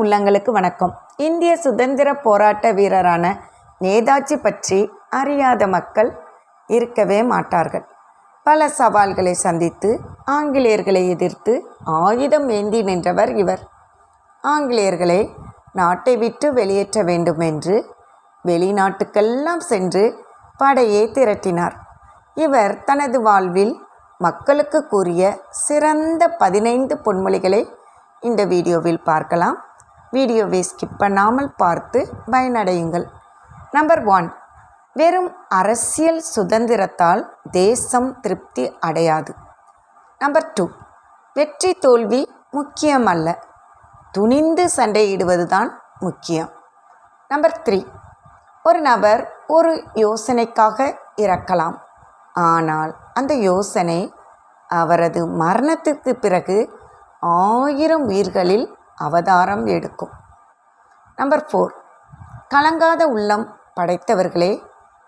உள்ளங்களுக்கு வணக்கம். இந்திய சுதந்திர போராட்ட வீரரான நேதாஜி பற்றி அறியாத மக்கள் இருக்கவே மாட்டார்கள். பல சவால்களை சந்தித்து ஆங்கிலேயர்களை எதிர்த்து ஆயுதம் ஏந்தி நின்றவர் இவர். ஆங்கிலேயர்களை நாட்டை விட்டு வெளியேற்ற வேண்டும் என்று வெளிநாட்டுக்கெல்லாம் சென்று படையை திரட்டினார். இவர் தனது வாழ்வில் மக்களுக்கு கூறிய சிறந்த பதினைந்து பொன்மொழிகளை இந்த வீடியோவில் பார்க்கலாம். வீடியோவை ஸ்கிப் பண்ணாமல் பார்த்து பயனடையுங்கள். நம்பர் ஒன் வெறும் அரசியல் சுதந்திரத்தால் தேசம் திருப்தி அடையாது. நம்பர் டூ வெற்றி தோல்வி முக்கியமல்ல. துணிந்து சண்டையிடுவதுதான் முக்கியம். நம்பர் த்ரீ ஒரு நபர் ஒரு யோசனைக்காக இறக்கலாம். ஆனால் அந்த யோசனை அவரது மரணத்திற்கு பிறகு ஆயிரம் உயிர்களில் அவதாரம் எடுக்கும். Number four. கலங்காத உள்ளம் படைத்தவர்களே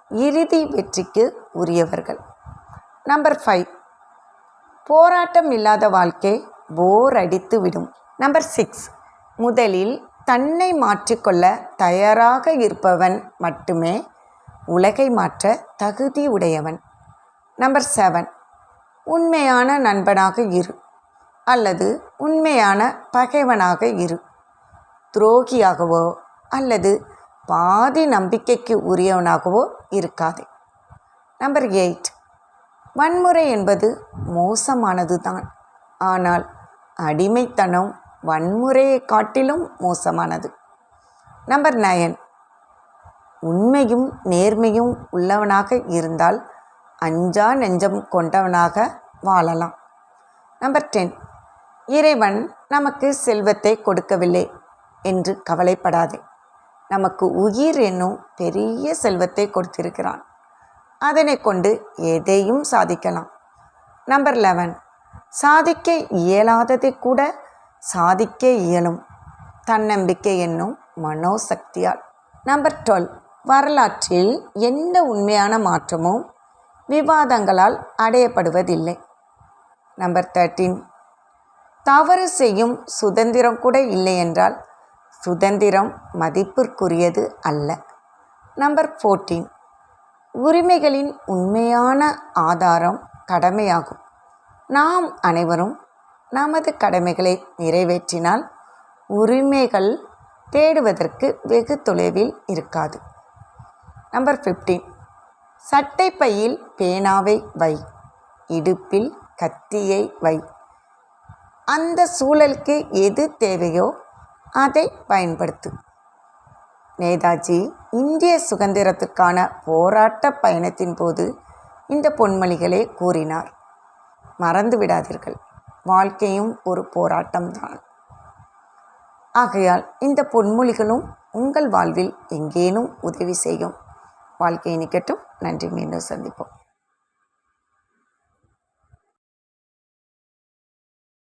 இறுதி வெற்றிக்கு உரியவர்கள். Number five. போராட்டம் இல்லாத வாழ்க்கை போர் அடித்து விடும். Number six. முதலில் தன்னை மாற்றிக்கொள்ள தயாராக இருப்பவன் மட்டுமே உலகை மாற்ற தகுதி உடையவன். Number seven. உண்மையான நண்பனாக இரு. அல்லது உண்மையான பகைவனாக இரு. துரோகியாகவோ அல்லது பாதி நம்பிக்கைக்கு உரியவனாகவோ இருக்காதே. நம்பர் எயிட் வன்முறை என்பது மோசமானது தான் ஆனால் அடிமைத்தனம் வன்முறையை காட்டிலும் மோசமானது. நம்பர் நயன் உண்மையும் நேர்மையும் உள்ளவனாக இருந்தால் அஞ்சா நெஞ்சம் கொண்டவனாக வாழலாம். நம்பர் டென் இறைவன் நமக்கு செல்வத்தை கொடுக்கவில்லை என்று கவலைப்படாதே. நமக்கு உயிர் என்னும் பெரிய செல்வத்தை கொடுத்திருக்கிறான். அதனை கொண்டு எதையும் சாதிக்கலாம். நம்பர் லெவன் சாதிக்க இயலாததை கூட சாதிக்க இயலும். தன்னம்பிக்கை என்னும் மனோசக்தியால். நம்பர் டுவெல் வரலாற்றில் எந்த உண்மையான மாற்றமும் விவாதங்களால் அடையப்படுவதில்லை. நம்பர் தேர்ட்டீன் தவறு செய்யும் சுதந்திரம் கூட இல்லை என்றால் சுதந்திரம் மதிப்பிற்குரியது அல்ல. நம்பர் ஃபோர்டீன் உரிமைகளின் உண்மையான ஆதாரம் கடமையாகும். நாம் அனைவரும் நமது கடமைகளை நிறைவேற்றினால் உரிமைகள் தேடுவதற்கு வெகு தொலைவில் இருக்காது. நம்பர் ஃபிஃப்டீன் சட்டை பையில் பேனாவை வை இடுப்பில் கத்தியை வை. அந்த சூழலுக்கு எது தேவையோ அதை பயன்படுத்து. நேதாஜி இந்திய சுதந்திரத்துக்கான போராட்ட பயணத்தின் போது இந்த பொன்மொழிகளை கூறினார். மறந்து விடாதீர்கள். வாழ்க்கையும் ஒரு போராட்டம்தான் ஆகையால் இந்த பொன்மொழிகளும் உங்கள் வாழ்வில் எங்கேனும் உதவி செய்யும். வாழ்க்கையை நிற்கட்டும் நன்றி. மீண்டும் சந்திப்போம்.